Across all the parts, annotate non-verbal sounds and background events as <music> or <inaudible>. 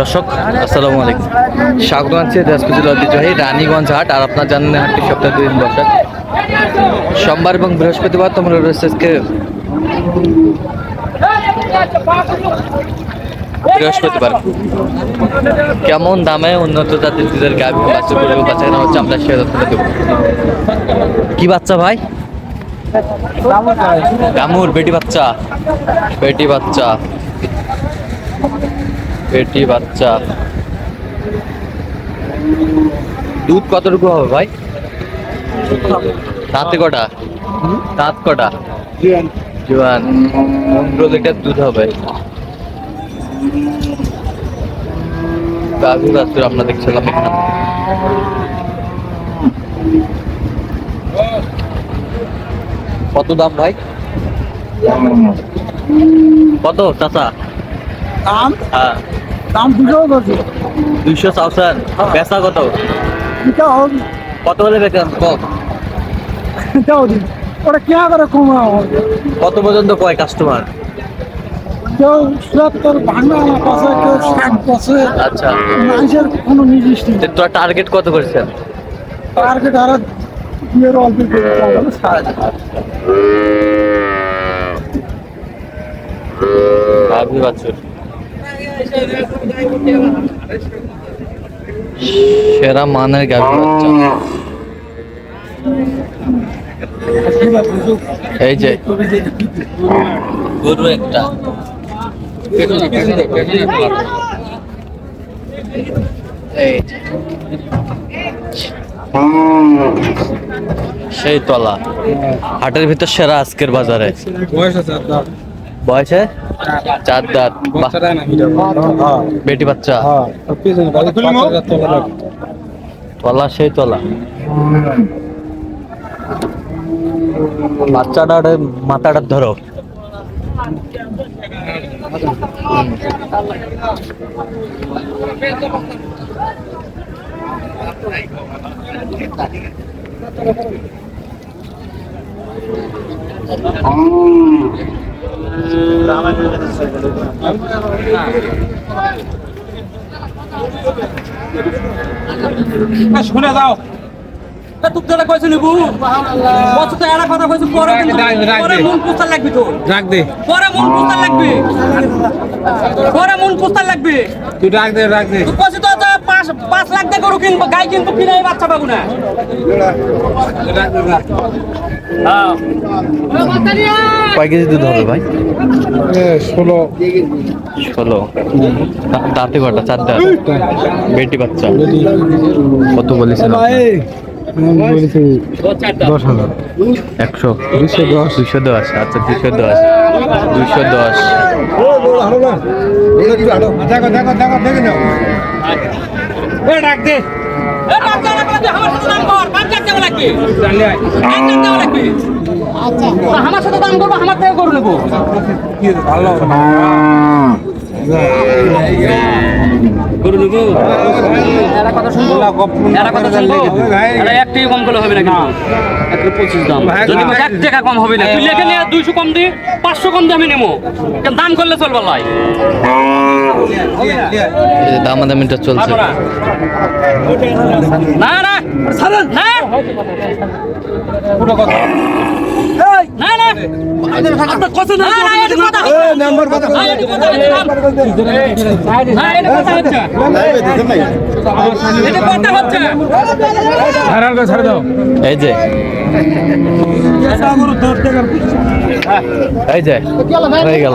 দর্শক আসসালামু আলাইকুম। আছে দিনাজপুর ঐতিহ্যবাহী রানীগঞ্জ হাট আর আপনার জানেন হাটটি সপ্তাহে দুদিন বসে। সোমবার এবং বৃহস্পতিবার তোমরা রয়েছে আজকে বৃহস্পতিবার। কেমন দামে উন্নত জাতির দুধের গাভী বাচ্চা গরু বাচ্চা কেনা হচ্ছে আমরা সে তথ্য দেবো। কি বাচ্চা ভাই? গামুর বেটি বাচ্চা। বেটি বাচ্চা। বেটি বাচ্চা। দুধ কতটুকু হবে ভাই? দাঁতে কটা? দাঁত কটা? জোয়ান পনেরো লিটার দুধ হবে। গাভী বাছুর আমরা দেখছিলাম এখানে। কত দাম ভাই? কত চাচা? দাম? হ্যাঁ। দাম দুশো করছে দুইশো বেচা কত? এটা হবে কত হলে বেচেন কম। এটাও দিন ওটা করে কমা কত পর্যন্ত কয় কাস্টমার কেউ সত্তর ভাঙা পাশে কেউ ষাট পাশে আচ্ছা। মানুষের কোনো নির্দিষ্ট তোরা টার্গেট কত করেছেন? টার্গেট আর বিয়ের অল্প। গাভী বাছুর। সেরা মানের বাচ্চা। এই যে, গরু একটা। সেই তলা। হাটের ভিতর সেরা আজকের বাজারে। বয়সে চার দাঁত। বেটি বাচ্চা? তলা সেই তলা। বাচ্চাটা মাথাটা ধরো। শুনে যাও। তুই যেটা কইছ নিবু বছর তো একটা কথা কইছ পরে কিন্তু পরে মন পুস্তার লাগবি তো। রাখ দে। পরে মন পুস্তার লাগবি। পরে মন পুস্তার লাগবি। তুই রাখ দে রাখ দে। তুই কইছ তো পাঁচ পাঁচ লাখ দিয়ে গরু কিনবো গাই কিনবো কিনে বাচ্চা পাবো না। রাখ দে রাখ কয় কেজি দুধ হবে ভাই? ষোলো। ষোলো। দাঁতে কটা চার দাঁত বেটি বাচ্চা। কত বলেছেন দশ হাজার। একশো। দুশো দশ। দুশো দশ আচ্ছা দুশো দশ। দুশো দশ। আমার সাথে দাম আমার সাথে দাম করব আমার থেকে গরু নেব ভালো গরু নেব। এরা কথা শুনব? এরা কথা শুনব। এরা এক টাকা কম করলে হবে না কিন্তু। একটা পঁচিশ দাম। যদি এক টাকা কম হবে না। তুই লেখে নিয়ে দুইশো কম দি পাঁচশো কম দিয়ে আমি নেব। দাম করলে চলবে লাই? দামাদামিটা চলছে। না। না না। না না আপনার কথা না না এটা কথা না, এটা কথা না, এটা কথা এটা কথা হচ্ছে ছাড়ার করে ছাড়ে দাও এই যে এই যে হয়ে গেল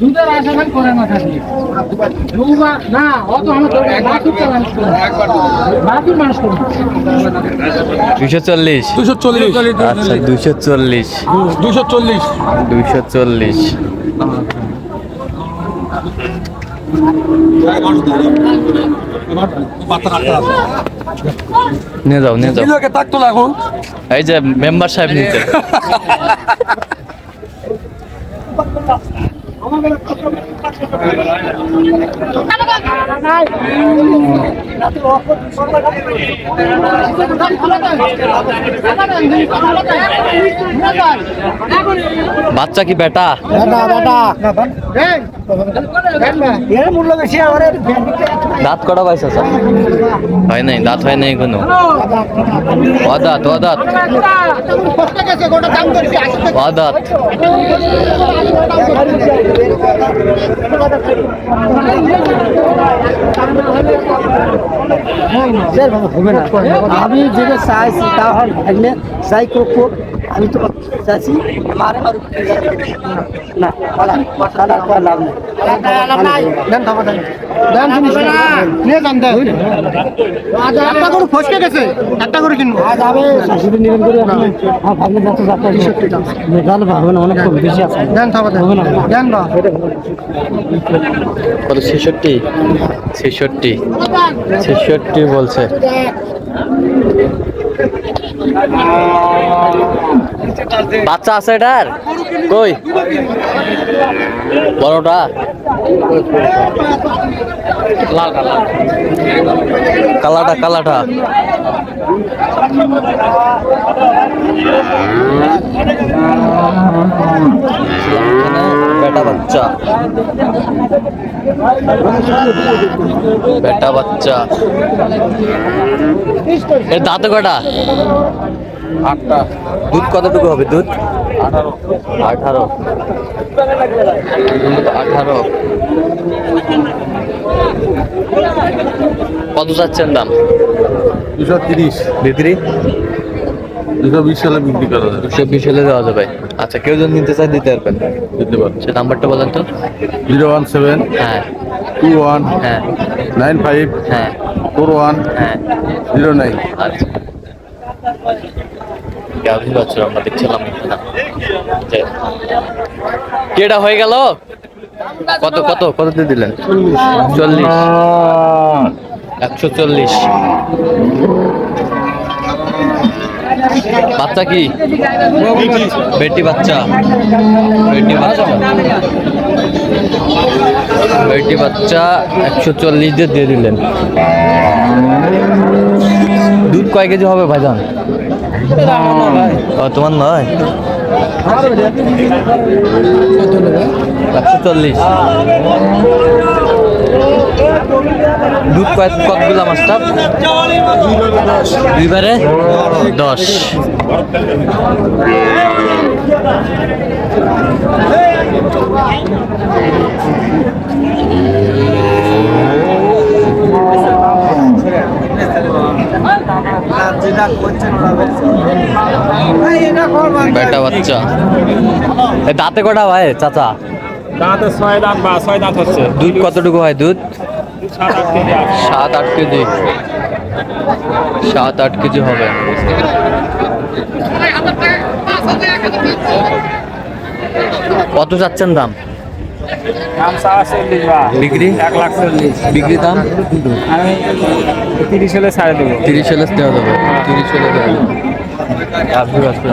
দুধের আশা ভাই করে না থাকি দুবার না অত আমার তো মানুষ করে বাকি মানুষ করে দুইশো চল্লিশ। দুশো চল্লিশ। আচ্ছা দুইশো চল্লিশ। দুশো চল্লিশ। দুইশো চল্লিশ। নিয়ে যাও নিয়ে যাও। থাকতো এখন। এই যে মেম্বার সাহেব নিতে। <laughs> de বাচ্চা কি বেটা? দাঁত কটা পাইছে স্যার? হয় নাই দাঁত হয় নাই কোনো অদাঁত অদাঁত অদাঁত আমি যেটা চাইছি তা হল কোক আমি তো চাইছি মারে মারুক না বলা কথা করা লাভ নেই। দেন থামা দেন। দেন নিয়ে যান দেন। একটা করে ফসকে গেছে একটা করে কিনবো। আজ শাশুড়ি নিবেন করে আমি আমার ভাগলে যত যাত্রা সত্যি দাম জাল ভাবে না অনেক কম বেশি আছে। দেন থামা দেন। দেন বা। কত ছেষট্টি? ছেষট্টি। ছেষট্টি বলছে। বাচ্চা আছে এটার? কই? বড়টা? কালাটা কালাটা। বেটা বাচ্চা। বেটা বাচ্চা। এর দাঁত কটা আটটা। দুধ কতটুকু হবে দুধ? আঠারো। দুধ আঠারো। কত চাচ্ছেন দাম? দুশো তিরিশ। বিক্রি? দুশো বিশ সালে বিক্রি করা যাবে। দুশো বিশ হলে দেওয়া যাবে। আচ্ছা কেউ যদি নিতে চায় দিতে পারবেন। দিতে পারবে। সে নাম্বারটা বলেন তো। জিরো ওয়ান সেভেন হ্যাঁ। টু ওয়ান হ্যাঁ। নাইন ফাইভ হ্যাঁ। ফোর ওয়ান হ্যাঁ। Zero nine. আচ্ছা। গাভী বাছুর আমরা দেখছিলাম। যে, কেটা হয়ে গেল? কত কত কত দিয়ে দিলেন? চল্লিশ। একশো চল্লিশ। বাচ্চা কি? বেটি বাচ্চা। বেটি বাচ্চা। বেটি বাচ্চা একশো চল্লিশ দিয়ে দিয়ে দিলেন। দুধ কয় কেজি হবে ভাইজান? তোমার নয়। চল্লিশ। দুধ কয় কতগুলো মাস্টার দুইবারে দশ। বেটা এ দাঁতে কটা ভাই চাচা? দাঁতে ছয় দাঁত বা ছয় দাঁত হচ্ছে। দুধ কতটুকু হয় দুধ? সাত আট কেজি। সাত আট কেজি হবে। কত চাচ্ছেন দাম? দাম চাওয়া চল্লিশ বা। বিক্রি? এক লাখ চল্লিশ। বিক্রি দাম? আমি তিরিশ হলে ছাড়ে দেবো। তিরিশ হলে দেওয়া যাবে। তিরিশ হলে দেওয়া যাবে। কাজগুলো আসলে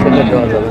সেটা দেওয়া যাবে